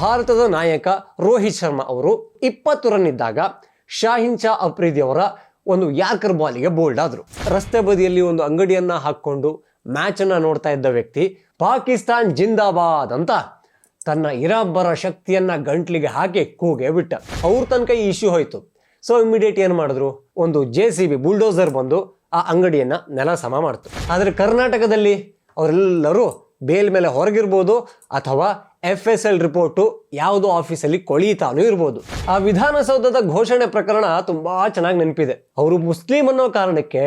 ಭಾರತದ ನಾಯಕ ರೋಹಿತ್ ಶರ್ಮಾ ಅವರು ಇಪ್ಪತ್ತು ರನ್ ಇದ್ದಾಗ ಶಾಹಿನ್ ಶಾ ಅವರ ಒಂದು ಯಾರ್ಕರ್ ಬಾಲಿಗೆ ಬೋಲ್ಡ್ ಆದರು. ರಸ್ತೆ ಬದಿಯಲ್ಲಿ ಒಂದು ಅಂಗಡಿಯನ್ನ ಹಾಕ್ಕೊಂಡು ಮ್ಯಾಚ್ ಅನ್ನ ನೋಡ್ತಾ ಇದ್ದ ವ್ಯಕ್ತಿ, ಪಾಕಿಸ್ತಾನ್ ಜಿಂದಾಬಾದ್ ಅಂತ ತನ್ನ ಇರಬ್ಬರ ಶಕ್ತಿಯನ್ನ ಗಂಟ್ಲಿಗೆ ಹಾಕಿ ಕೂಗೆ ಬಿಟ್ಟ. ಅವ್ರ ತನಕ ಈ ಇಶ್ಯೂ ಹೋಯ್ತು. ಸೊ ಇಮಿಡಿಯೇಟ್ ಏನು ಮಾಡಿದ್ರು? ಒಂದು ಜೆ ಸಿ ಬಿ ಬುಲ್ಡೋಸರ್ ಬಂದು ಆ ಅಂಗಡಿಯನ್ನ ನೆಲ ಸಮ ಮಾಡ್ತು. ಆದರೆ ಕರ್ನಾಟಕದಲ್ಲಿ ಅವರೆಲ್ಲರೂ ಬೇಲ್ ಮೇಲೆ ಹೊರಗಿರ್ಬೋದು ಅಥವಾ ಎಫ್ ಎಸ್ ಎಲ್ ರಿಪೋರ್ಟು ಯಾವುದೋ ಆಫೀಸಲ್ಲಿ ಕೊಳೀತಾನೂ ಇರ್ಬೋದು. ಆ ವಿಧಾನಸೌಧದ ಘೋಷಣೆ ಪ್ರಕರಣ ತುಂಬಾ ಚೆನ್ನಾಗಿ ನೆನಪಿದೆ. ಅವರು ಮುಸ್ಲಿಂ ಅನ್ನೋ ಕಾರಣಕ್ಕೆ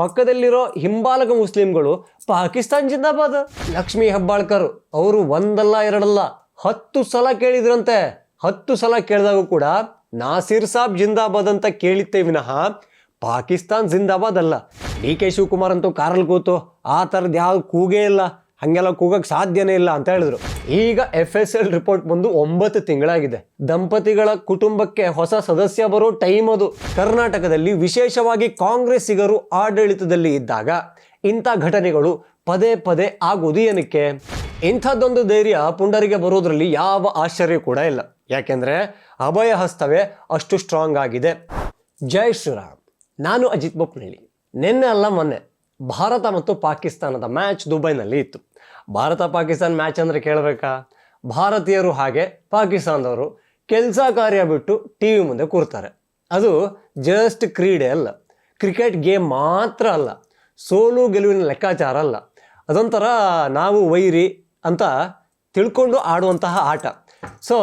ಪಕ್ಕದಲ್ಲಿರೋ ಹಿಂಬಾಲಕ ಮುಸ್ಲಿಂಗಳು ಪಾಕಿಸ್ತಾನ್ ಜಿಂದಾಬಾದ್. ಲಕ್ಷ್ಮಿ ಹೆಬ್ಬಾಳ್ಕರ್ ಅವರು ಒಂದಲ್ಲ, ಎರಡಲ್ಲ, ಹತ್ತು ಸಲ ಕೇಳಿದ್ರಂತೆ. ಹತ್ತು ಸಲ ಕೇಳಿದಾಗೂ ಕೂಡ ನಾಸಿರ್ ಸಾಬ್ ಜಿಂದಾಬಾದ್ ಅಂತ ಕೇಳಿತ್ತೇ ವಿನಃ ಪಾಕಿಸ್ತಾನ್ ಜಿಂದಾಬಾದ್ ಅಲ್ಲ. ಡಿ ಕೆ ಶಿವಕುಮಾರ್ ಅಂತೂ ಕಾರಲ್ಲಿ ಕೂತು ಆ ಥರದ್ದು ಯಾವ ಕೂಗೇ ಇಲ್ಲ. ಹಂಗೆಲ್ಲ ಕೂಗಕ್ಕೆ ಸಾಧ್ಯನೇ ಇಲ್ಲ ಅಂತ ಹೇಳಿದ್ರು. ಈಗ ಎಫ್ ಎಸ್ ಎಲ್ ರಿಪೋರ್ಟ್ ಬಂದು ಒಂಬತ್ತು ತಿಂಗಳಾಗಿದೆ. ದಂಪತಿಗಳ ಕುಟುಂಬಕ್ಕೆ ಹೊಸ ಸದಸ್ಯ ಬರೋ ಟೈಮ್ ಅದು. ಕರ್ನಾಟಕದಲ್ಲಿ ವಿಶೇಷವಾಗಿ ಕಾಂಗ್ರೆಸ್ಸಿಗರು ಆಡಳಿತದಲ್ಲಿ ಇದ್ದಾಗ ಇಂಥ ಘಟನೆಗಳು ಪದೇ ಪದೇ ಆಗುವುದು ಏನಕ್ಕೆ? ಇಂಥದ್ದೊಂದು ಧೈರ್ಯ ಪುಂಡರಿಗೆ ಬರೋದ್ರಲ್ಲಿ ಯಾವ ಆಶ್ಚರ್ಯ ಕೂಡ ಇಲ್ಲ. ಯಾಕೆಂದ್ರೆ ಅಭಯ ಹಸ್ತವೇ ಅಷ್ಟು ಸ್ಟ್ರಾಂಗ್ ಆಗಿದೆ. ಜೈ ಶ್ರೀರಾಮ್. ನಾನು ಅಜಿತ್ ಬೊಪ್ಪನಹಳ್ಳಿ ನಿನ್ನೆ ಅಲ್ಲ ಮೊನ್ನೆ. ಭಾರತ ಮತ್ತು ಪಾಕಿಸ್ತಾನದ ಮ್ಯಾಚ್ ದುಬೈನಲ್ಲಿ ಇತ್ತು. ಭಾರತ ಪಾಕಿಸ್ತಾನ ಮ್ಯಾಚ್ ಅಂದರೆ ಕೇಳಬೇಕಾ? ಭಾರತೀಯರು ಹಾಗೆ ಪಾಕಿಸ್ತಾನದವರು ಕೆಲಸ ಕಾರ್ಯ ಬಿಟ್ಟು ಟಿ ವಿ ಮುಂದೆ ಕೂರ್ತಾರೆ. ಅದು ಜಸ್ಟ್ ಕ್ರೀಡೆ ಅಲ್ಲ. ಕ್ರಿಕೆಟ್ ಗೇಮ್ ಮಾತ್ರ ಅಲ್ಲ. ಸೋಲು ಗೆಲುವಿನ ಲೆಕ್ಕಾಚಾರ ಅಲ್ಲ. ಅದೊಂಥರ ನಾವು ವೈರಿ ಅಂತ ತಿಳ್ಕೊಂಡು ಆಡುವಂತಹ ಆಟ. ಸೊ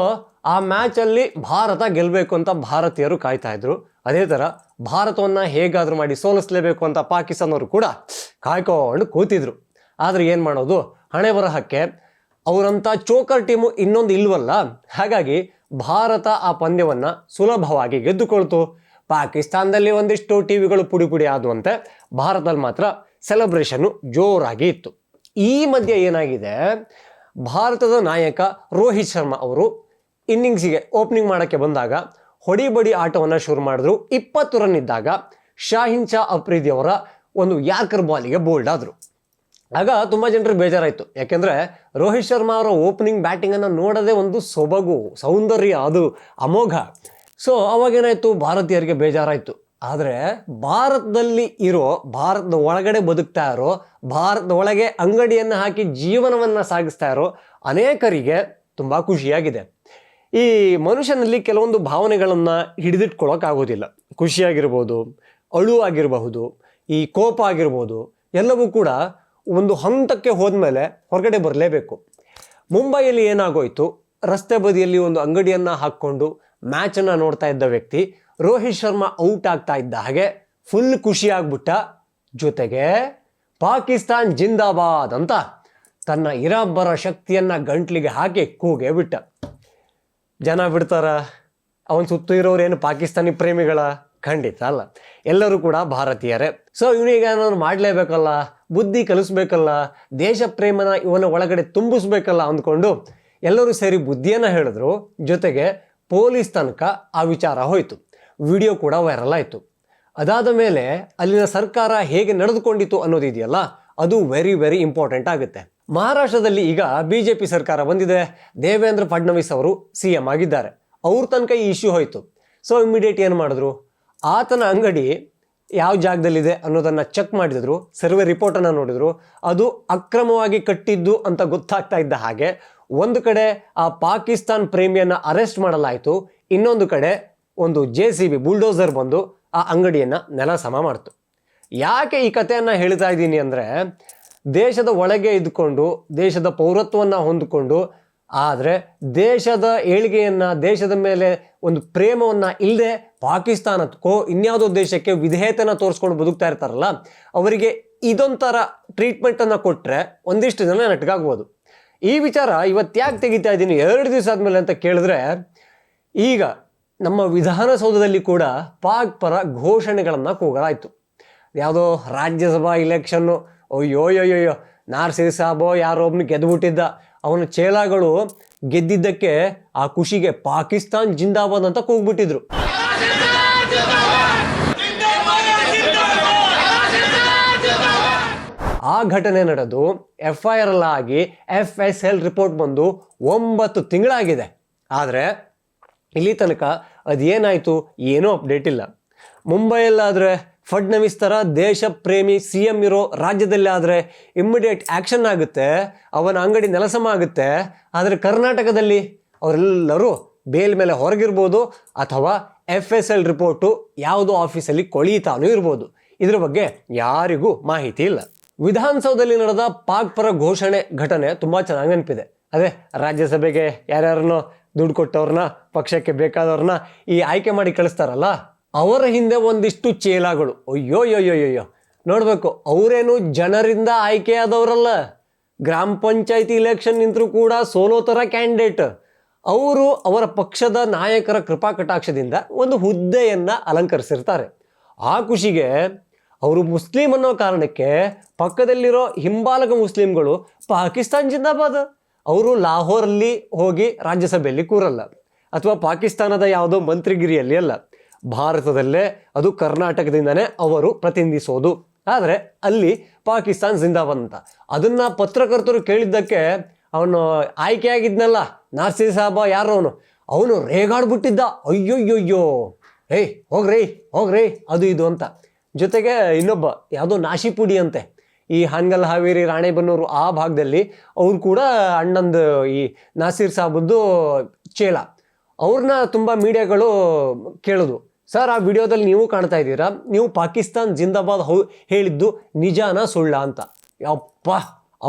ಆ ಮ್ಯಾಚಲ್ಲಿ ಭಾರತ ಗೆಲ್ಲಬೇಕು ಅಂತ ಭಾರತೀಯರು ಕಾಯ್ತಾ ಇದ್ರು. ಅದೇ ಥರ ಭಾರತವನ್ನು ಹೇಗಾದರೂ ಮಾಡಿ ಸೋಲಿಸಲೇಬೇಕು ಅಂತ ಪಾಕಿಸ್ತಾನವರು ಕೂಡ ಕಾಯ್ಕೊಂಡು ಕೂತಿದ್ರು. ಆದರೆ ಏನು ಮಾಡೋದು? ಹಣೆ ಬರಹಕ್ಕೆ ಅವರಂಥ ಚೋಕರ್ ಟೀಮು ಇನ್ನೊಂದು ಇಲ್ವಲ್ಲ? ಹಾಗಾಗಿ ಭಾರತ ಆ ಪಂದ್ಯವನ್ನು ಸುಲಭವಾಗಿ ಗೆದ್ದುಕೊಳ್ತು. ಪಾಕಿಸ್ತಾನದಲ್ಲಿ ಒಂದಿಷ್ಟು ಟಿ ವಿಗಳು ಪುಡಿ ಪುಡಿ ಆದುವಂತೆ ಭಾರತದಲ್ಲಿ ಮಾತ್ರ ಸೆಲೆಬ್ರೇಷನ್ನು ಜೋರಾಗಿ ಇತ್ತು. ಈ ಮಧ್ಯೆ ಏನಾಗಿದೆ? ಭಾರತದ ನಾಯಕ ರೋಹಿತ್ ಶರ್ಮಾ ಅವರು ಇನ್ನಿಂಗ್ಸಿಗೆ ಓಪನಿಂಗ್ ಮಾಡೋಕ್ಕೆ ಬಂದಾಗ ಹೊಡಿಬಡಿ ಆಟವನ್ನು ಶುರು ಮಾಡಿದ್ರು. ಇಪ್ಪತ್ತು ರನ್ ಇದ್ದಾಗ ಶಾಹಿನ್ ಶಾ ಅಫ್ರೀದಿ ಅವರ ಒಂದು ಯಾರ್ಕರ್ ಬಾಲಿಗೆ ಬೋಲ್ಡ್ ಆದರು. ಆಗ ತುಂಬ ಜನರಿಗೆ ಬೇಜಾರಾಯಿತು. ಯಾಕೆಂದರೆ ರೋಹಿತ್ ಶರ್ಮಾ ಅವರ ಓಪನಿಂಗ್ ಬ್ಯಾಟಿಂಗನ್ನು ನೋಡೋದೇ ಒಂದು ಸೊಬಗು, ಸೌಂದರ್ಯ, ಅದು ಅಮೋಘ. ಸೊ, ಅವಾಗೇನಾಯಿತು? ಭಾರತೀಯರಿಗೆ ಬೇಜಾರಾಯಿತು. ಆದರೆ ಭಾರತದಲ್ಲಿ ಇರೋ, ಭಾರತದ ಒಳಗಡೆ ಬದುಕ್ತಾ ಇರೋ, ಭಾರತದ ಒಳಗೆ ಅಂಗಡಿಯನ್ನು ಹಾಕಿ ಜೀವನವನ್ನು ಸಾಗಿಸ್ತಾ ಇರೋ ಅನೇಕರಿಗೆ ತುಂಬ ಖುಷಿಯಾಗಿದೆ. ಈ ಮನುಷ್ಯನಲ್ಲಿ ಕೆಲವೊಂದು ಭಾವನೆಗಳನ್ನು ಹಿಡಿದಿಟ್ಕೊಳ್ಳೋಕ್ಕಾಗೋದಿಲ್ಲ ಖುಷಿಯಾಗಿರ್ಬೋದು, ಅಳುವಾಗಿರಬಹುದು, ಈ ಕೋಪ ಆಗಿರ್ಬೋದು, ಎಲ್ಲವೂ ಕೂಡ ಒಂದು ಹಂತಕ್ಕೆ ಹೋದ್ಮೇಲೆ ಹೊರಗಡೆ ಬರಲೇಬೇಕು. ಮುಂಬೈಯಲ್ಲಿ ಏನಾಗೋಯ್ತು? ರಸ್ತೆ ಬದಿಯಲ್ಲಿ ಒಂದು ಅಂಗಡಿಯನ್ನು ಹಾಕ್ಕೊಂಡು ಮ್ಯಾಚನ್ನು ನೋಡ್ತಾ ಇದ್ದ ವ್ಯಕ್ತಿ ರೋಹಿತ್ ಶರ್ಮಾ ಔಟ್ ಆಗ್ತಾ ಇದ್ದ ಹಾಗೆ ಫುಲ್ ಖುಷಿ ಆಗ್ಬಿಟ್ಟ. ಜೊತೆಗೆ ಪಾಕಿಸ್ತಾನ್ ಜಿಂದಾಬಾದ್ ಅಂತ ತನ್ನ ಇರಬ್ಬರ ಶಕ್ತಿಯನ್ನು ಗಂಟ್ಲಿಗೆ ಹಾಕಿ ಕೂಗೆ ಬಿಟ್ಟ. ಜನ ಬಿಡ್ತಾರ? ಅವನ ಸುತ್ತ ಇರೋರೇನು ಪಾಕಿಸ್ತಾನಿ ಪ್ರೇಮಿಗಳ? ಖಂಡಿತ ಅಲ್ಲ. ಎಲ್ಲರೂ ಕೂಡ ಭಾರತೀಯರೇ. ಸೊ ಇವನಿಗೆ ಏನಾದ್ರು ಮಾಡಲೇಬೇಕಲ್ಲ? ಬುದ್ಧಿ ಕಲಿಸ್ಬೇಕಲ್ಲ? ದೇಶ ಪ್ರೇಮನ ಇವನ ಒಳಗಡೆ ತುಂಬಿಸ್ಬೇಕಲ್ಲ ಅಂದ್ಕೊಂಡು ಎಲ್ಲರೂ ಸೇರಿ ಬುದ್ಧಿಯನ್ನು ಹೇಳಿದ್ರು. ಜೊತೆಗೆ ಪೊಲೀಸ್ ತನಕ ಆ ವಿಚಾರ ಹೋಯಿತು. ವಿಡಿಯೋ ಕೂಡ ವೈರಲ್ ಆಯಿತು. ಅದಾದ ಮೇಲೆ ಅಲ್ಲಿನ ಸರ್ಕಾರ ಹೇಗೆ ನಡೆದುಕೊಂಡಿತು ಅನ್ನೋದಿದೆಯಲ್ಲ, ಅದು ವೆರಿ ವೆರಿ ಇಂಪಾರ್ಟೆಂಟ್ ಆಗುತ್ತೆ. ಮಹಾರಾಷ್ಟ್ರದಲ್ಲಿ ಈಗ ಬಿ ಜೆ ಪಿ ಸರ್ಕಾರ ಬಂದಿದೆ. ದೇವೇಂದ್ರ ಫಡ್ನವೀಸ್ ಅವರು ಸಿ ಎಂ ಆಗಿದ್ದಾರೆ. ಅವ್ರ ತನಕ ಈ ಇಶ್ಯೂ ಹೋಯಿತು. ಸೊ ಇಮಿಡಿಯೇಟ್ ಏನು ಮಾಡಿದ್ರು? ಆತನ ಅಂಗಡಿ ಯಾವ ಜಾಗದಲ್ಲಿದೆ ಅನ್ನೋದನ್ನು ಚೆಕ್ ಮಾಡಿದ್ರು. ಸರ್ವೆ ರಿಪೋರ್ಟನ್ನು ನೋಡಿದ್ರು. ಅದು ಅಕ್ರಮವಾಗಿ ಕಟ್ಟಿದ್ದು ಅಂತ ಗೊತ್ತಾಗ್ತಾ ಇದ್ದ ಹಾಗೆ ಒಂದು ಕಡೆ ಆ ಪಾಕಿಸ್ತಾನ್ ಪ್ರೇಮಿಯನ್ನು ಅರೆಸ್ಟ್ ಮಾಡಲಾಯಿತು. ಇನ್ನೊಂದು ಕಡೆ ಒಂದು ಜೆ ಸಿ ಬಿ ಬುಲ್ಡೋಸರ್ ಬಂದು ಆ ಅಂಗಡಿಯನ್ನು ನೆಲ ಸಮ ಮಾಡ್ತು. ಯಾಕೆ ಈ ಕಥೆಯನ್ನು ಹೇಳ್ತಾ ಇದ್ದೀನಿ ಅಂದರೆ ದೇಶದ ಒಳಗೆ ಇದ್ಕೊಂಡು ದೇಶದ ಪೌರತ್ವವನ್ನು ಹೊಂದಿಕೊಂಡು, ಆದರೆ ದೇಶದ ಏಳಿಗೆಯನ್ನು, ದೇಶದ ಮೇಲೆ ಒಂದು ಪ್ರೇಮವನ್ನು ಇಲ್ಲದೆ ಪಾಕಿಸ್ತಾನಕ್ಕೋ ಇನ್ಯಾವುದೋ ದೇಶಕ್ಕೆ ವಿಧೇಯತೆನ ತೋರಿಸ್ಕೊಂಡು ಬದುಕ್ತಾ ಇರ್ತಾರಲ್ಲ, ಅವರಿಗೆ ಇದೊಂಥರ ಟ್ರೀಟ್ಮೆಂಟನ್ನು ಕೊಟ್ಟರೆ ಒಂದಿಷ್ಟು ಜನ ನಟಗಾಗ್ಬೋದು. ಈ ವಿಚಾರ ಇವತ್ತು ಯಾಕೆ ತೆಗಿತಾ ಇದ್ದೀನಿ, ಎರಡು ದಿವಸ ಆದಮೇಲೆ ಅಂತ ಕೇಳಿದ್ರೆ, ಈಗ ನಮ್ಮ ವಿಧಾನಸೌಧದಲ್ಲಿ ಕೂಡ ಪಾಕ್ ಪರ ಘೋಷಣೆಗಳನ್ನು ಕೂಗಲಾಯಿತು. ಯಾವುದೋ ರಾಜ್ಯಸಭಾ ಇಲೆಕ್ಷನ್ನು ಅಯ್ಯೋಯ್ಯೋಯ್ಯೋ ನಾರ್ಸಿ ಸಾಬೋ, ಯಾರೋ ಒಬ್ನು ಗೆದ್ದುಬಿಟ್ಟಿದ್ದ ಅವನ ಚೇಲಾಗಳು ಗೆದ್ದಿದ್ದಕ್ಕೆ ಆ ಖುಷಿಗೆ ಪಾಕಿಸ್ತಾನ್ ಜಿಂದಾಬಾದ್ ಅಂತ ಕೂಗ್ಬಿಟ್ಟಿದ್ರು. ಆ ಘಟನೆ ನಡೆದು ಎಫ್ ಐ ಆರ್ ಎಲ್ಲ ಆಗಿ ಎಫ್ ಎಸ್ ಎಲ್ ರಿಪೋರ್ಟ್ ಬಂದು ಒಂಬತ್ತು ತಿಂಗಳಾಗಿದೆ. ಆದರೆ ಇಲ್ಲಿ ತನಕ ಅದೇನಾಯಿತು ಏನೂ ಅಪ್ಡೇಟ್ ಇಲ್ಲ. ಮುಂಬೈಯಲ್ಲಾದರೆ ಫಡ್ನವೀಸ್ ಥರ ದೇಶ ಪ್ರೇಮಿ ಸಿ ಎಂ ಇರೋ ರಾಜ್ಯದಲ್ಲಿ ಆದರೆ ಇಮ್ಮಿಡಿಯೇಟ್ ಆ್ಯಕ್ಷನ್ ಆಗುತ್ತೆ. ಅವನ ಅಂಗಡಿ ನೆಲಸಮ ಆಗುತ್ತೆ. ಆದರೆ ಕರ್ನಾಟಕದಲ್ಲಿ ಅವರೆಲ್ಲರೂ ಬೇಲ್ ಮೇಲೆ ಹೊರಗಿರ್ಬೋದು ಅಥವಾ ಎಫ್ ಎಸ್ ಎಲ್ ರಿಪೋರ್ಟು ಯಾವುದೋ ಆಫೀಸಲ್ಲಿ ಕೊಳೀತಾನೂ ಇರ್ಬೋದು. ಇದ್ರ ಬಗ್ಗೆ ಯಾರಿಗೂ ಮಾಹಿತಿ ಇಲ್ಲ. ವಿಧಾನಸೌಧದಲ್ಲಿ ನಡೆದ ಪಾಕ್ ಪರ ಘೋಷಣೆ ಘಟನೆ ತುಂಬ ಚೆನ್ನಾಗಿ ನೆನಪಿದೆ. ಅದೇ ರಾಜ್ಯಸಭೆಗೆ ಯಾರ್ಯಾರನ್ನೋ ದುಡ್ಡು ಕೊಟ್ಟವ್ರನ್ನ, ಪಕ್ಷಕ್ಕೆ ಬೇಕಾದವ್ರನ್ನ ಈ ಆಯ್ಕೆ ಮಾಡಿ ಕಳಿಸ್ತಾರಲ್ಲ ಅವರ ಹಿಂದೆ ಒಂದಿಷ್ಟು ಚೇಲಾಗಳು. ಅಯ್ಯೋ ಅಯ್ಯೋ ಅಯ್ಯೋ ನೋಡಬೇಕು, ಅವರೇನು ಜನರಿಂದ ಆಯ್ಕೆಯಾದವರಲ್ಲ. ಗ್ರಾಮ ಪಂಚಾಯತಿ ಇಲೆಕ್ಷನ್ ನಿಂತರೂ ಕೂಡ ಸೋಲೋ ಥರ ಕ್ಯಾಂಡಿಡೇಟ್ ಅವರು ಅವರ ಪಕ್ಷದ ನಾಯಕರ ಕೃಪಾ ಕಟಾಕ್ಷದಿಂದ ಒಂದು ಹುದ್ದೆಯನ್ನು ಅಲಂಕರಿಸಿರ್ತಾರೆ. ಆ ಖುಷಿಗೆ ಅವರು ಮುಸ್ಲಿಂ ಅನ್ನೋ ಕಾರಣಕ್ಕೆ ಪಕ್ಕದಲ್ಲಿರೋ ಹಿಂಬಾಲಕ ಮುಸ್ಲಿಂಗಳು ಪಾಕಿಸ್ತಾನ್ ಜಿಂದಾಬಾದ್. ಅವರು ಲಾಹೋರಲ್ಲಿ ಹೋಗಿ ರಾಜ್ಯಸಭೆಯಲ್ಲಿ ಕೂರಲ್ಲ. ಅಥವಾ ಪಾಕಿಸ್ತಾನದ ಯಾವುದೋ ಮಂತ್ರಿಗಿರಿಯಲ್ಲಿ ಅಲ್ಲ. ಭಾರತದಲ್ಲೇ, ಅದು ಕರ್ನಾಟಕದಿಂದನೇ ಅವರು ಪ್ರತಿನಿಧಿಸೋದು. ಆದರೆ ಅಲ್ಲಿ ಪಾಕಿಸ್ತಾನ್ ಜಿಂದಾಬಾದ್ ಅಂತ. ಅದನ್ನ ಪತ್ರಕರ್ತರು ಕೇಳಿದ್ದಕ್ಕೆ ಅವನು ಆಯ್ಕೆಯಾಗಿದ್ನಲ್ಲ, ನಾರ್ಸಿ ಸಾಬ ಯಾರು ಅವನು? ಅವನು ರೇಗಾಡ್ಬಿಟ್ಟಿದ್ದ. ಅಯ್ಯೋಯ್ಯೋಯ್ಯೋ. ಏಯ್, ಹೋಗ್ರಿ ಹೋಗ್ರಿ, ಅದು ಇದು ಅಂತ. ಜೊತೆಗೆ ಇನ್ನೊಬ್ಬ, ಯಾವುದೋ ನಾಶಿಪುಡಿ ಅಂತೆ. ಈ ಹಾನಗಲ್ ಹಾವೇರಿ, ರಾಣೆಬನ್ನೂರು ಆ ಭಾಗದಲ್ಲಿ ಅವ್ರು ಕೂಡ ಅಣ್ಣಂದು ಈ ನಾಸೀರ್ ಸಾಬದ್ದು ಚೇಳ ಅವ್ರನ್ನ ತುಂಬ ಮೀಡಿಯಾಗಳು ಕೇಳಿದ್ವು ಸರ್, ಆ ವಿಡಿಯೋದಲ್ಲಿ ನೀವು ಕಾಣ್ತಾ ಇದ್ದೀರಾ? ನೀವು ಪಾಕಿಸ್ತಾನ್ ಜಿಂದಾಬಾದ್ ಹೌ, ಹೇಳಿದ್ದು ನಿಜಾನ ಸುಳ್ಳ ಅಂತ. ಯಪ್ಪ,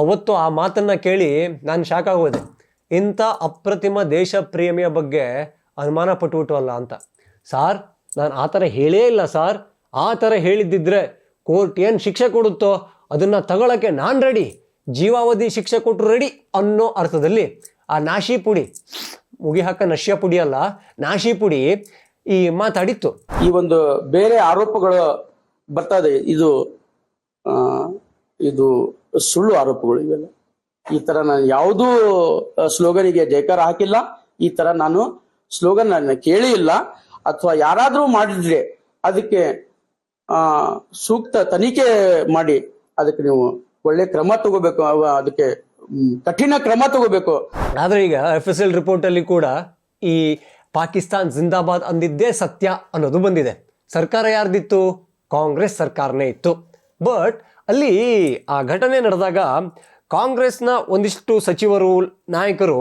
ಅವತ್ತು ಆ ಮಾತನ್ನ ಕೇಳಿ ನಾನು ಶಾಕ್ ಆಗೋದೆ. ಇಂಥ ಅಪ್ರತಿಮ ದೇಶ ಪ್ರೇಮಿಯ ಬಗ್ಗೆ ಅನುಮಾನ ಅಲ್ಲ ಅಂತ. ಸಾರ್, ನಾನು ಆ ಥರ ಹೇಳೇ ಇಲ್ಲ ಸಾರ್. ಆ ಥರ ಹೇಳಿದ್ದಿದ್ರೆ ಕೋರ್ಟ್ ಏನು ಶಿಕ್ಷೆ ಕೊಡುತ್ತೋ ಅದನ್ನು ತಗೊಳ್ಳೋಕ್ಕೆ ನಾನು ರೆಡಿ ಜೀವಾವಧಿ ಶಿಕ್ಷೆ ಕೊಟ್ಟರು ರೆಡಿ ಅನ್ನೋ ಅರ್ಥದಲ್ಲಿ ಆ ನಾಶಿ ಪುಡಿ ಮುಗಿ ಹಾಕ ನಶ್ಯ ಪುಡಿ ಅಲ್ಲ, ನಾಶಿ ಪುಡಿ ಈ ಮಾತಾಡಿತ್ತು. ಈ ಒಂದು ಬೇರೆ ಆರೋಪಗಳು ಬರ್ತಾ ಇದೆ. ಇದು ಇದು ಸುಳ್ಳು ಆರೋಪಗಳು ಇವೆಲ್ಲ. ಈ ತರ ನಾನು ಯಾವುದೂ ಸ್ಲೋಗನಿಗೆ ಜೈಕಾರ ಹಾಕಿಲ್ಲ. ಈ ತರ ನಾನು ಸ್ಲೋಗನ್ ನನ್ನ ಕೇಳಿ ಇಲ್ಲ. ಅಥವಾ ಯಾರಾದರೂ ಮಾಡಿದ್ರೆ ಅದಕ್ಕೆ ಸೂಕ್ತ ತನಿಖೆ ಮಾಡಿ ಅದಕ್ಕೆ ನೀವು ಒಳ್ಳೆ ಕ್ರಮ ತಗೋಬೇಕು ಅದಕ್ಕೆ ಕಠಿಣ ಕ್ರಮ ತಗೋಬೇಕು. ಆದರೆ ಈಗ ಎಫ್ ಎಸ್ ಎಲ್ ರಿಪೋರ್ಟಲ್ಲಿ ಕೂಡ ಈ ಪಾಕಿಸ್ತಾನ್ ಜಿಂದಾಬಾದ್ ಅಂದಿದ್ದೇ ಸತ್ಯ ಅನ್ನೋದು ಬಂದಿದೆ. ಸರ್ಕಾರ ಯಾರ್ದಿತ್ತು? ಕಾಂಗ್ರೆಸ್ ಸರ್ಕಾರನೇ ಇತ್ತು. ಬಟ್ ಅಲ್ಲಿ ಆ ಘಟನೆ ನಡೆದಾಗ ಕಾಂಗ್ರೆಸ್ನ ಒಂದಿಷ್ಟು ಸಚಿವರು, ನಾಯಕರು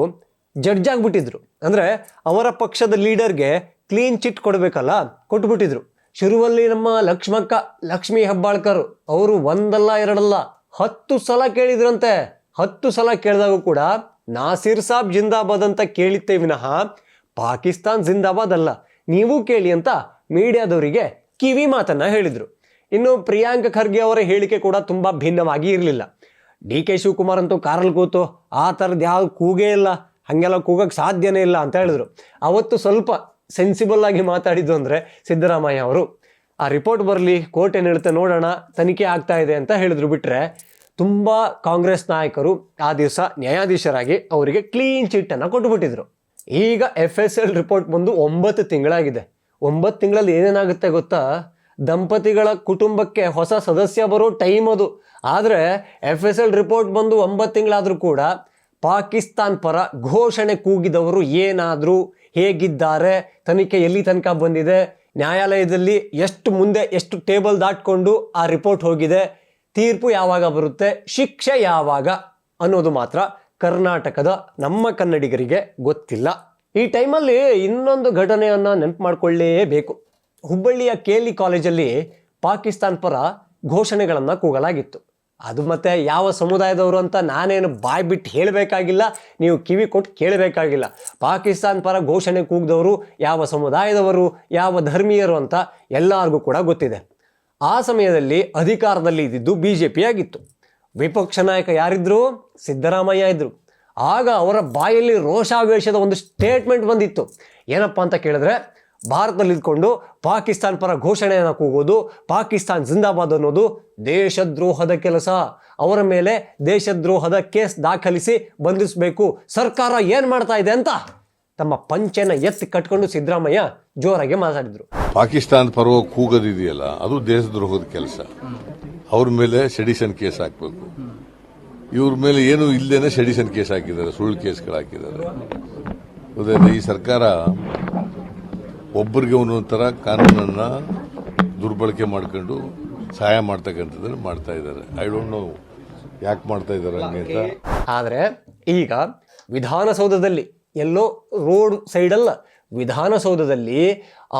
ಜಡ್ಜ್ ಆಗಿಬಿಟ್ಟಿದ್ರು. ಅಂದರೆ ಅವರ ಪಕ್ಷದ ಲೀಡರ್ಗೆ ಕ್ಲೀನ್ ಚಿಟ್ ಕೊಡಬೇಕಲ್ಲ, ಕೊಟ್ಬಿಟ್ಟಿದ್ರು. ಶುರುವಲ್ಲಿ ನಮ್ಮ ಲಕ್ಷ್ಮಕ್ಕ, ಲಕ್ಷ್ಮಿ ಹೆಬ್ಬಾಳ್ಕರ್ ಅವರು ಒಂದಲ್ಲ, ಎರಡಲ್ಲ, ಹತ್ತು ಸಲ ಕೇಳಿದ್ರಂತೆ. ಹತ್ತು ಸಲ ಕೇಳಿದಾಗೂ ಕೂಡ ನಾಸಿರ್ ಸಾಬ್ ಜಿಂದಾಬಾದ್ ಅಂತ ಕೇಳಿದ್ದೇ ವಿನಃ ಪಾಕಿಸ್ತಾನ್ ಜಿಂದಾಬಾದ್ ಅಲ್ಲ ನೀವು ಕೇಳಿ ಅಂತ ಮೀಡಿಯಾದವರಿಗೆ ಕಿವಿ ಮಾತನ್ನ ಹೇಳಿದ್ರು. ಇನ್ನು ಪ್ರಿಯಾಂಕ ಖರ್ಗೆ ಅವರ ಹೇಳಿಕೆ ಕೂಡ ತುಂಬಾ ಭಿನ್ನವಾಗಿ ಇರಲಿಲ್ಲ. ಡಿ ಕೆ ಶಿವಕುಮಾರ್ ಅಂತೂ ಕಾರಲ್ಲಿ ಕೂತು, ಆ ಥರದ್ದು ಯಾವ ಕೂಗೇ ಇಲ್ಲ, ಹಾಗೆಲ್ಲ ಕೂಗಕ್ಕೆ ಸಾಧ್ಯನೇ ಇಲ್ಲ ಅಂತ ಹೇಳಿದ್ರು. ಅವತ್ತು ಸ್ವಲ್ಪ ಸೆನ್ಸಿಬಲ್ ಆಗಿ ಮಾತಾಡಿದ್ದು ಅಂದರೆ ಸಿದ್ದರಾಮಯ್ಯ ಅವರು. ಆ ರಿಪೋರ್ಟ್ ಬರಲಿ, ಕೋರ್ಟ್ ಏನು ಹೇಳುತ್ತೆ ನೋಡೋಣ, ತನಿಖೆ ಆಗ್ತಾ ಇದೆ ಅಂತ ಹೇಳಿದ್ರು ಬಿಟ್ರೆ ತುಂಬ ಕಾಂಗ್ರೆಸ್ ನಾಯಕರು ಆ ದಿವಸ ನ್ಯಾಯಾಧೀಶರಾಗಿ ಅವರಿಗೆ ಕ್ಲೀನ್ ಚಿಟ್ಟನ್ನು ಕೊಟ್ಟುಬಿಟ್ಟಿದ್ರು ಈಗ ಎಫ್ ಎಸ್ ಎಲ್ ರಿಪೋರ್ಟ್ ಬಂದು ಒಂಬತ್ತು ತಿಂಗಳಾಗಿದೆ. ಒಂಬತ್ತು ತಿಂಗಳಲ್ಲಿ ಏನೇನಾಗುತ್ತೆ ಗೊತ್ತಾ? ದಂಪತಿಗಳ ಕುಟುಂಬಕ್ಕೆ ಹೊಸ ಸದಸ್ಯ ಬರೋ ಟೈಮ್ ಅದು. ಆದರೆ ಎಫ್ ಎಸ್ ಎಲ್ ರಿಪೋರ್ಟ್ ಬಂದು ಒಂಬತ್ತು ತಿಂಗಳಾದರೂ ಕೂಡ ಪಾಕಿಸ್ತಾನ್ ಪರ ಘೋಷಣೆ ಕೂಗಿದವರು ಏನಾದರೂ ಹೇಗಿದ್ದಾರೆ? ತನಿಖೆ ಎಲ್ಲಿ ತನಕ ಬಂದಿದೆ? ನ್ಯಾಯಾಲಯದಲ್ಲಿ ಎಷ್ಟು ಮುಂದೆ ಎಷ್ಟು ಟೇಬಲ್ ದಾಟ್ಕೊಂಡು ಆ ರಿಪೋರ್ಟ್ ಹೋಗಿದೆ? ತೀರ್ಪು ಯಾವಾಗ ಬರುತ್ತೆ? ಶಿಕ್ಷೆ ಯಾವಾಗ? ಅನ್ನೋದು ಮಾತ್ರ ಕರ್ನಾಟಕದ ನಮ್ಮ ಕನ್ನಡಿಗರಿಗೆ ಗೊತ್ತಿಲ್ಲ. ಈ ಟೈಮಲ್ಲಿ ಇನ್ನೊಂದು ಘಟನೆಯನ್ನು ನೆನಪು ಮಾಡಿಕೊಳ್ಳೇಬೇಕು. ಹುಬ್ಬಳ್ಳಿಯ ಕೇಲಿ ಕಾಲೇಜಲ್ಲಿ ಪಾಕಿಸ್ತಾನ್ ಪರ ಘೋಷಣೆಗಳನ್ನು ಕೂಗಲಾಗಿತ್ತು. ಅದು ಮತ್ತೆ ಯಾವ ಸಮುದಾಯದವರು ಅಂತ ನಾನೇನು ಬಾಯಿ ಬಿಟ್ಟು ಹೇಳಬೇಕಾಗಿಲ್ಲ, ನೀವು ಕಿವಿ ಕೊಟ್ಟು ಕೇಳಬೇಕಾಗಿಲ್ಲ. ಪಾಕಿಸ್ತಾನ್ ಪರ ಘೋಷಣೆ ಕೂಗಿದವರು ಯಾವ ಸಮುದಾಯದವರು, ಯಾವ ಧರ್ಮೀಯರು ಅಂತ ಎಲ್ಲರಿಗೂ ಕೂಡ ಗೊತ್ತಿದೆ. ಆ ಸಮಯದಲ್ಲಿ ಅಧಿಕಾರದಲ್ಲಿ ಇದ್ದಿದ್ದು ಬಿ ಜೆ ಪಿ ಆಗಿತ್ತು ವಿಪಕ್ಷ ನಾಯಕ ಯಾರಿದ್ರು? ಸಿದ್ದರಾಮಯ್ಯ ಇದ್ರು. ಆಗ ಅವರ ಬಾಯಲ್ಲಿ ರೋಷಾವೇಶದ ಒಂದು ಸ್ಟೇಟ್ಮೆಂಟ್ ಬಂದಿತ್ತು. ಏನಪ್ಪ ಅಂತ ಕೇಳಿದ್ರೆ, ಭಾರತದಲ್ಲಿ ಇದ್ಕೊಂಡು ಪಾಕಿಸ್ತಾನ್ ಪರ ಘೋಷಣೆಯನ್ನು ಕೂಗೋದು, ಪಾಕಿಸ್ತಾನ್ ಜಿಂದಾಬಾದ್ ಅನ್ನೋದು ದೇಶದ್ರೋಹದ ಕೆಲಸ. ಅವರ ಮೇಲೆ ದೇಶದ್ರೋಹದ ಕೇಸ್ ದಾಖಲಿಸಿ ಬಂಧಿಸಬೇಕು. ಸರ್ಕಾರ ಏನು ಮಾಡ್ತಾ ಇದೆ ಅಂತ ತಮ್ಮ ಪಂಚೆನ ಎತ್ತಿ ಕಟ್ಕೊಂಡು ಸಿದ್ದರಾಮಯ್ಯ ಜೋರಾಗಿ ಮಾತಾಡಿದ್ರು. ಪಾಕಿಸ್ತಾನ ಪರ್ವ ಕೂಗೋದಿದೆಯಲ್ಲ ಅದು ದೇಶದ್ರೋಹದ ಕೆಲಸ. ಅವ್ರ ಮೇಲೆ ಸೆಡಿಷನ್ ಕೇಸ್ ಹಾಕಬೇಕು. ಇವ್ರ ಮೇಲೆ ಏನು ಇಲ್ಲದೇನೆ ಸೆಡಿಷನ್ ಕೇಸ್ ಹಾಕಿದ್ದಾರೆ, ಸುಳ್ಳು ಕೇಸ್ಗಳು ಹಾಕಿದ್ದಾರೆ. ಈ ಸರ್ಕಾರ ಒಬ್ಬರಿಗೆ ಒಂದೊಂದು ಥರ ಕಾನೂನನ್ನ ದುರ್ಬಳಕೆ ಮಾಡ್ಕೊಂಡು ಸಹಾಯ ಮಾಡ್ತಕ್ಕಂಥದ್ದನ್ನು ಮಾಡ್ತಾ ಇದ್ದಾರೆ. ಐ ಡೋಂಟ್ ನೋ ಯಾಕೆ ಮಾಡ್ತಾ ಇದ್ದಾರೆ ಹಂಗೆ ಆದರೆ ಈಗ ವಿಧಾನಸೌಧದಲ್ಲಿ, ಎಲ್ಲೋ ರೋಡ್ ಸೈಡಲ್ಲ ವಿಧಾನಸೌಧದಲ್ಲಿ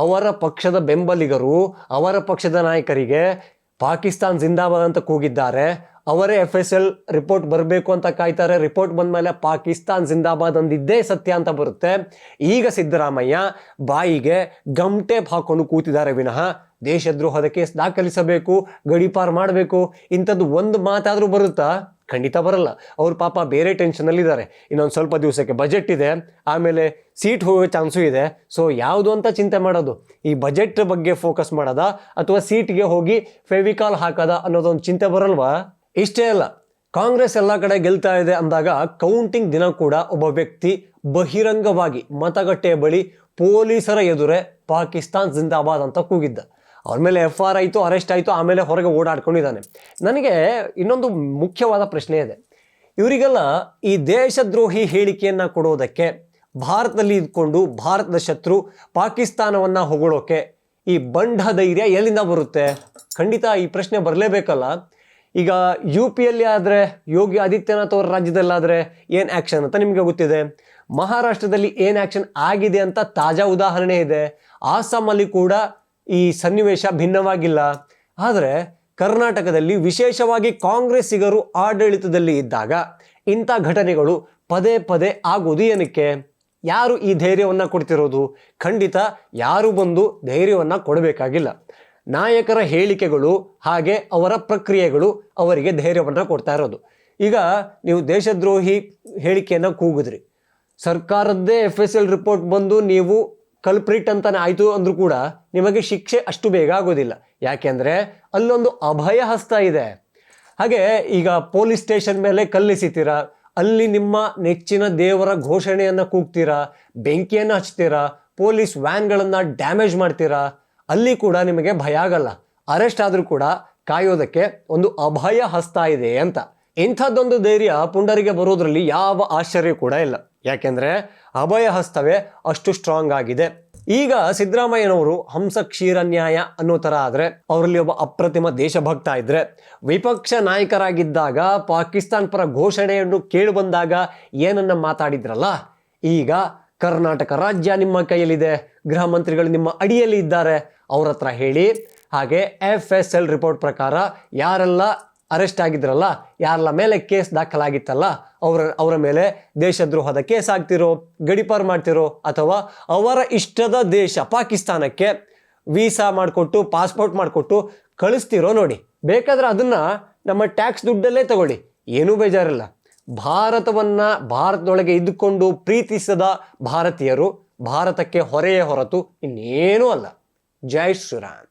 ಅವರ ಪಕ್ಷದ ಬೆಂಬಲಿಗರು, ಅವರ ಪಕ್ಷದ ನಾಯಕರಿಗೆ ಪಾಕಿಸ್ತಾನ್ ಜಿಂದಾಬಾದ್ ಅಂತ ಕೂಗಿದ್ದಾರೆ. ಅವರೇ ಎಫ್ ಎಸ್ ಎಲ್ ರಿಪೋರ್ಟ್ ಬರಬೇಕು ಅಂತ ಕಾಯ್ತಾರೆ. ರಿಪೋರ್ಟ್ ಬಂದಮೇಲೆ ಪಾಕಿಸ್ತಾನ್ ಜಿಂದಾಬಾದ್ ಅಂದಿದ್ದೇ ಸತ್ಯ ಅಂತ ಬರುತ್ತೆ. ಈಗ ಸಿದ್ದರಾಮಯ್ಯ ಬಾಯಿಗೆ ಗಮ್ ಟೇಪ್ ಹಾಕೊಂಡು ಕೂತಿದ್ದಾರೆ ವಿನಃ ದೇಶದ್ರೋಹದ ಕೇಸ್ ದಾಖಲಿಸಬೇಕು ಗಡಿಪಾರ್ ಮಾಡಬೇಕು. ಇಂಥದ್ದು ಒಂದು ಮಾತಾದರೂ ಬರುತ್ತಾ? ಖಂಡಿತ ಬರಲ್ಲ. ಅವ್ರ ಪಾಪ ಬೇರೆ ಟೆನ್ಷನಲ್ಲಿದ್ದಾರೆ ಇನ್ನೊಂದು ಸ್ವಲ್ಪ ದಿವಸಕ್ಕೆ ಬಜೆಟ್ ಇದೆ, ಆಮೇಲೆ ಸೀಟ್ ಹೋಗೋ ಚಾನ್ಸು ಇದೆ. ಸೊ ಯಾವುದು ಅಂತ ಚಿಂತೆ ಮಾಡೋದು. ಈ ಬಜೆಟ್ ಬಗ್ಗೆ ಫೋಕಸ್ ಮಾಡೋದ, ಅಥವಾ ಸೀಟ್ಗೆ ಹೋಗಿ ಫೆವಿಕಾಲ್ ಹಾಕೋದ ಅನ್ನೋದೊಂದು ಚಿಂತೆ ಬರಲ್ವಾ? ಇಷ್ಟೇ ಅಲ್ಲ. ಕಾಂಗ್ರೆಸ್ ಎಲ್ಲ ಕಡೆ ಗೆಲ್ತಾ ಇದೆ ಅಂದಾಗ ಕೌಂಟಿಂಗ್ ದಿನ ಕೂಡ ಒಬ್ಬ ವ್ಯಕ್ತಿ ಬಹಿರಂಗವಾಗಿ ಮತಗಟ್ಟೆಯ ಬಳಿ ಪೊಲೀಸರ ಎದುರೇ ಪಾಕಿಸ್ತಾನ್ ಜಿಂದಾಬಾದ್ ಅಂತ ಕೂಗಿದ್ದ. ಅವ್ರ ಮೇಲೆ ಎಫ್ ಆರ್ ಆಯಿತು ಅರೆಸ್ಟ್ ಆಯಿತು, ಆಮೇಲೆ ಹೊರಗೆ ಓಡಾಡ್ಕೊಂಡಿದ್ದಾನೆ. ನನಗೆ ಇನ್ನೊಂದು ಮುಖ್ಯವಾದ ಪ್ರಶ್ನೆ ಇದೆ. ಇವರಿಗೆಲ್ಲ ಈ ದೇಶದ್ರೋಹಿ ಹೇಳಿಕೆಯನ್ನು ಕೊಡೋದಕ್ಕೆ, ಭಾರತದಲ್ಲಿ ಇದ್ಕೊಂಡು ಭಾರತದ ಶತ್ರು ಪಾಕಿಸ್ತಾನವನ್ನು ಹೊಗಳೋಕೆ ಈ ಬಂಡ ಧೈರ್ಯ ಎಲ್ಲಿಂದ ಬರುತ್ತೆ? ಖಂಡಿತ ಈ ಪ್ರಶ್ನೆ ಬರಲೇಬೇಕಲ್ಲ. ಈಗ ಯು ಪಿಯಲ್ಲಿ ಆದರೆ, ಯೋಗಿ ಆದಿತ್ಯನಾಥ್ ಅವರ ರಾಜ್ಯದಲ್ಲಾದರೆ ಏನು ಆ್ಯಕ್ಷನ್ ಅಂತ ನಿಮಗೆ ಗೊತ್ತಿದೆ? ಮಹಾರಾಷ್ಟ್ರದಲ್ಲಿ ಏನು ಆ್ಯಕ್ಷನ್ ಆಗಿದೆ ಅಂತ ತಾಜಾ ಉದಾಹರಣೆ ಇದೆ. ಆಸಾಮಲ್ಲಿ ಕೂಡ ಈ ಸನ್ನಿವೇಶ ಭಿನ್ನವಾಗಿಲ್ಲ. ಆದರೆ ಕರ್ನಾಟಕದಲ್ಲಿ ವಿಶೇಷವಾಗಿ ಕಾಂಗ್ರೆಸ್ಸಿಗರು ಆಡಳಿತದಲ್ಲಿ ಇದ್ದಾಗ ಇಂಥ ಘಟನೆಗಳು ಪದೇ ಪದೇ ಆಗೋದು ಏನಕ್ಕೆ? ಯಾರು ಈ ಧೈರ್ಯವನ್ನು ಕೊಡ್ತಿರೋದು? ಖಂಡಿತ ಯಾರು ಬಂದು ಧೈರ್ಯವನ್ನು ಕೊಡಬೇಕಾಗಿಲ್ಲ. ನಾಯಕರ ಹೇಳಿಕೆಗಳು ಹಾಗೆ ಅವರ ಪ್ರಕ್ರಿಯೆಗಳು ಅವರಿಗೆ ಧೈರ್ಯವನ್ನು ಕೊಡ್ತಾ ಇರೋದು. ಈಗ ನೀವು ದೇಶದ್ರೋಹಿ ಹೇಳಿಕೆಯನ್ನು ಕೂಗಿದ್ರಿ. ಸರ್ಕಾರದ್ದೇ ಎಫ್ ಎಸ್ ಎಲ್ ರಿಪೋರ್ಟ್ ಬಂದು ನೀವು ಕಲ್ಪ್ರಿಟ್ ಅಂತಾನೆ ಆಯಿತು ಅಂದ್ರೂ ಕೂಡ ನಿಮಗೆ ಶಿಕ್ಷೆ ಅಷ್ಟು ಬೇಗ ಆಗೋದಿಲ್ಲ. ಯಾಕೆಂದರೆ ಅಲ್ಲೊಂದು ಅಭಯ ಹಸ್ತ ಇದೆ. ಹಾಗೆ ಈಗ ಪೊಲೀಸ್ ಸ್ಟೇಷನ್ ಮೇಲೆ ಕಲ್ಲಿಸಿತೀರ, ಅಲ್ಲಿ ನಿಮ್ಮ ನೆಚ್ಚಿನ ದೇವರ ಘೋಷಣೆಯನ್ನು ಕೂಗ್ತೀರಾ, ಬೆಂಕಿಯನ್ನು ಹಚ್ತೀರಾ ಪೊಲೀಸ್ ವ್ಯಾನ್ಗಳನ್ನು ಡ್ಯಾಮೇಜ್ ಮಾಡ್ತೀರಾ, ಅಲ್ಲಿ ಕೂಡ ನಿಮಗೆ ಭಯ ಆಗಲ್ಲ. ಅರೆಸ್ಟ್ ಆದರೂ ಕೂಡ ಕಾಯೋದಕ್ಕೆ ಒಂದು ಅಭಯ ಹಸ್ತ ಇದೆ ಅಂತ. ಇಂಥದ್ದೊಂದು ಧೈರ್ಯ ಪುಂಡರಿಗೆ ಬರೋದ್ರಲ್ಲಿ ಯಾವ ಆಶ್ಚರ್ಯ ಕೂಡ ಇಲ್ಲ. ಯಾಕೆಂದ್ರೆ ಅಭಯ ಹಸ್ತವೇ ಅಷ್ಟು ಸ್ಟ್ರಾಂಗ್ ಆಗಿದೆ. ಈಗ ಸಿದ್ದರಾಮಯ್ಯನವರು ಹಂಸ ಕ್ಷೀರನ್ಯಾಯ ಅನ್ನೋ ಥರ ಆದರೆ ಅವರಲ್ಲಿ ಒಬ್ಬ ಅಪ್ರತಿಮ ದೇಶಭಕ್ತ ಇದ್ದರೆ ವಿಪಕ್ಷ ನಾಯಕರಾಗಿದ್ದಾಗ ಪಾಕಿಸ್ತಾನ್ ಪರ ಘೋಷಣೆಯನ್ನು ಕೇಳಿ ಬಂದಾಗ ಏನನ್ನ ಮಾತಾಡಿದ್ರಲ್ಲ? ಈಗ ಕರ್ನಾಟಕ ರಾಜ್ಯ ನಿಮ್ಮ ಕೈಯಲ್ಲಿದೆ, ಗೃಹ ಮಂತ್ರಿಗಳು ನಿಮ್ಮ ಅಡಿಯಲ್ಲಿ ಇದ್ದಾರೆ, ಅವ್ರ ಹತ್ರ ಹೇಳಿ. ಹಾಗೆ ಎಫ್ ಎಸ್ ಎಲ್ ರಿಪೋರ್ಟ್ ಪ್ರಕಾರ ಯಾರೆಲ್ಲ ಅರೆಸ್ಟ್ ಆಗಿದ್ರಲ್ಲ ಯಾರೆಲ್ಲ ಮೇಲೆ ಕೇಸ್ ದಾಖಲಾಗಿತ್ತಲ್ಲ, ಅವರ ಅವರ ಮೇಲೆ ದೇಶದ್ರೋಹದ ಕೇಸ್ ಆಗ್ತಿರೋ, ಗಡಿಪಾರ್ ಮಾಡ್ತಿರೋ, ಅಥವಾ ಅವರ ಇಷ್ಟದ ದೇಶ ಪಾಕಿಸ್ತಾನಕ್ಕೆ ವೀಸಾ ಮಾಡಿಕೊಟ್ಟು, ಪಾಸ್ಪೋರ್ಟ್ ಮಾಡಿಕೊಟ್ಟು ಕಳಿಸ್ತಿರೋ ನೋಡಿ. ಬೇಕಾದ್ರೆ ಅದನ್ನ ನಮ್ಮ ಟ್ಯಾಕ್ಸ್ ದುಡ್ಡಲ್ಲೇ ತಗೊಳ್ಳಿ. ಏನೂ ಬೇಜಾರಿಲ್ಲ. ಭಾರತವನ್ನ ಭಾರತದೊಳಗೆ ಇದ್ದುಕೊಂಡು ಪ್ರೀತಿಸದ ಭಾರತೀಯರು ಭಾರತಕ್ಕೆ ಹೊರೆಯೇ ಹೊರತು ಇನ್ನೇನೂ ಅಲ್ಲ. ಜೈ ಶ್ರೀರಾಮ್.